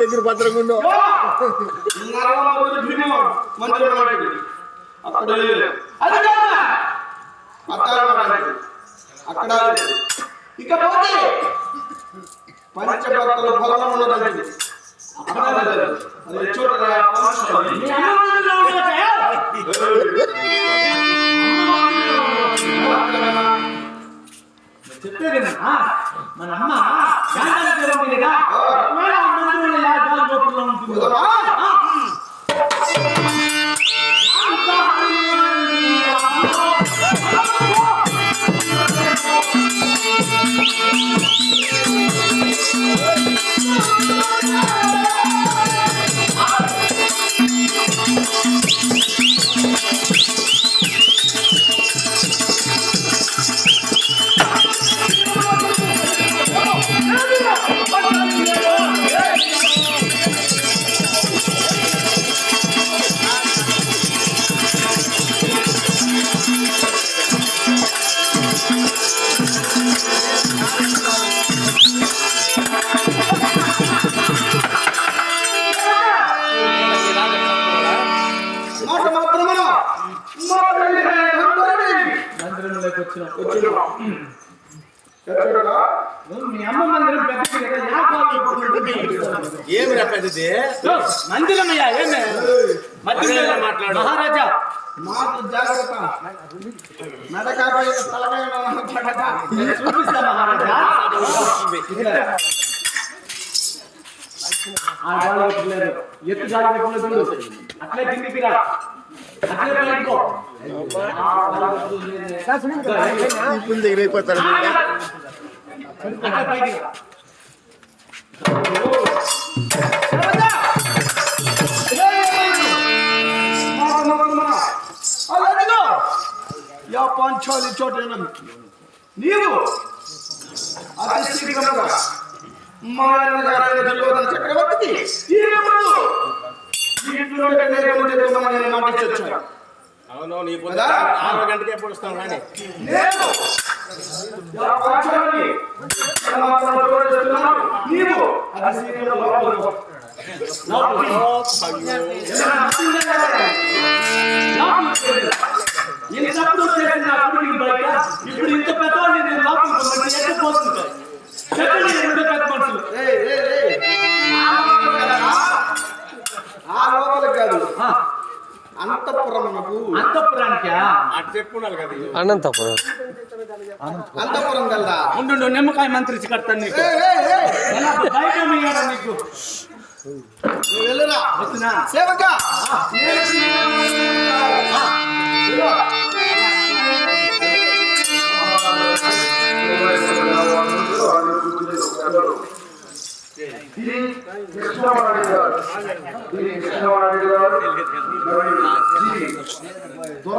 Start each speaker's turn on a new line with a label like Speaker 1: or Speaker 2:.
Speaker 1: దగ్గర భద్రంగా ఉండు
Speaker 2: అక్కడ ఇకపోతే పంచభక్తుల ఫలం ఉన్నదండి చూడరా ಗೊತ್ತಿದ್ದೇನಾ ನನ್ನ ಅಮ್ಮ ಯಾಕೆ
Speaker 3: ಅಂತ ಹೇಳಿದಾಗ
Speaker 2: ನಾನು ಮಂದಿರದಲ್ಲಿ
Speaker 3: ಯಾರು ಗೋಪುರ ಅಂತಿದ್ರು పెద్దది.
Speaker 1: ఏమి పెద్దది
Speaker 3: ఓ, మందిరమయ్యా ఏమే మధ్యలో
Speaker 1: మాట్లాడు.
Speaker 3: మహారాజా
Speaker 2: మాట జాగ్రత్త. నడకాపై తలపై
Speaker 3: మహారాజా ఎత్తు జాగ్రత్తలో చూడు అట్లే దిండిపిరా అట్లే బయటకో
Speaker 2: యా పాంచాలి చోటైనది. నీవు అతి శీఘ్రముగా మా దుర్యోధన చక్రవర్తికి నేను.
Speaker 1: అవును నీ? ఆరో గంటకే కానీ
Speaker 2: నేను. నీవు శీఘ్రంగా.
Speaker 4: అనంతపురం.
Speaker 2: అంతఃపురం కలదా
Speaker 3: ఉండు నిమ్మకాయ మంత్రించి కడతాను నీకు. నీకు?
Speaker 2: వెళ్ళురా? শ্রী কৃষ্ণ শ্রী কৃষ্ণ